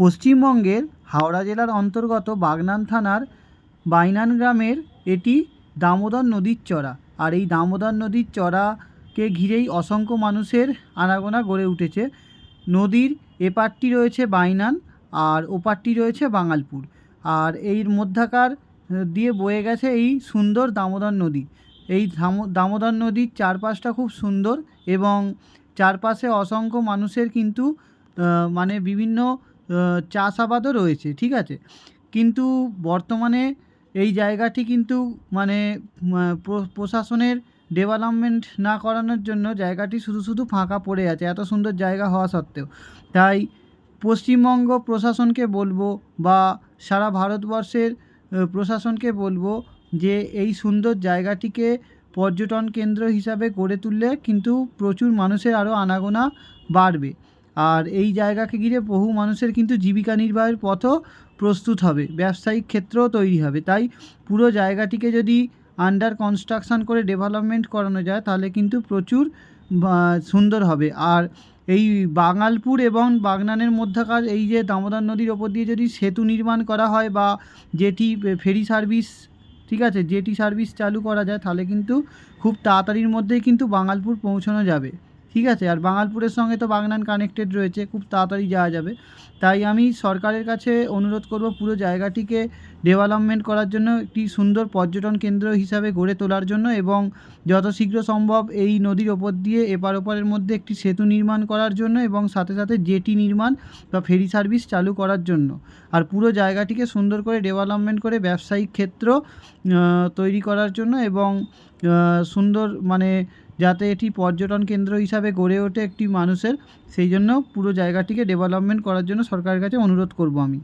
পশ্চিমবঙ্গের হাওড়া জেলার অন্তর্গত বাগনান থানার বাইনান গ্রামের এটি দামোদর নদীর চড়া। আর এই দামোদর নদীর চড়াকে ঘিরেই অসংখ্য মানুষের আনাগোনা গড়ে উঠেছে। নদীর এপারটি রয়েছে বাইনান আর ওপারটি রয়েছে বাঙালপুর। আর এর মধ্যাকার দিয়ে বয়ে গেছে এই সুন্দর দামোদর নদী। এই দামো দামোদর নদীর চারপাশটা খুব সুন্দর এবং চারপাশে অসংখ্য মানুষের কিন্তু মানে বিভিন্ন চাষাবাদও রয়েছে, ঠিক আছে? কিন্তু বর্তমানে এই জায়গাটি কিন্তু মানে প্রশাসনের ডেভেলপমেন্ট না করানোর জন্য জায়গাটি শুধু শুধু ফাঁকা পড়ে আছে, এত সুন্দর জায়গা হওয়া সত্ত্বেও। তাই পশ্চিমবঙ্গ প্রশাসনকে বলব বা সারা ভারতবর্ষের প্রশাসনকে বলব যে এই সুন্দর জায়গাটিকে পর্যটন কেন্দ্র হিসাবে গড়ে তুললে কিন্তু প্রচুর মানুষের আরও আনাগোনা বাড়বে। আর এই জায়গাকে ঘিরে বহু মানুষের কিন্তু জীবিকা নির্বাহের পথও প্রস্তুত হবে, ব্যবসায়িক ক্ষেত্রও তৈরি হবে। তাই পুরো জায়গাটিকে যদি আন্ডার কনস্ট্রাকশন করে ডেভেলপমেন্ট করানো যায়, তাহলে কিন্তু প্রচুর সুন্দর হবে। আর এই বাঙালপুর এবং বাগনানের মধ্যকার এই যে দামোদর নদীর ওপর দিয়ে যদি সেতু নির্মাণ করা হয় বা যেটি ফেরি সার্ভিস, ঠিক আছে জেটি সার্ভিস চালু করা যায়, তাহলে কিন্তু খুব তাড়াতাড়ির মধ্যেই কিন্তু বাঙালপুর পৌঁছানো যাবে। ঠিক আছে, আর বাঙালপুরের সঙ্গে তো বাগনান কানেক্টেড রয়েছে, খুব তাড়াতাড়ি যাওয়া যাবে। তাই আমি সরকারের কাছে অনুরোধ করব পুরো জায়গাটিকে ডেভেলপমেন্ট করার জন্য একটি সুন্দর পর্যটন কেন্দ্র হিসাবে গড়ে তোলার জন্য এবং যত শীঘ্র সম্ভব এই নদীর ওপর দিয়ে এপার ওপারের মধ্যে একটি সেতু নির্মাণ করার জন্য এবং সাথে সাথে জেটি নির্মাণ বা ফেরি সার্ভিস চালু করার জন্য। আর পুরো জায়গাটিকে সুন্দর করে ডেভেলপমেন্ট করে ব্যবসায়িক ক্ষেত্র তৈরি করার জন্য এবং সুন্দর মানে যাতে এটি পর্যটন কেন্দ্র হিসাবে গড়ে ওঠে একটি মানুষের, সেই জন্য পুরো জায়গাটিকে ডেভেলপমেন্ট করার জন্য সরকারের কাছে অনুরোধ করব আমি।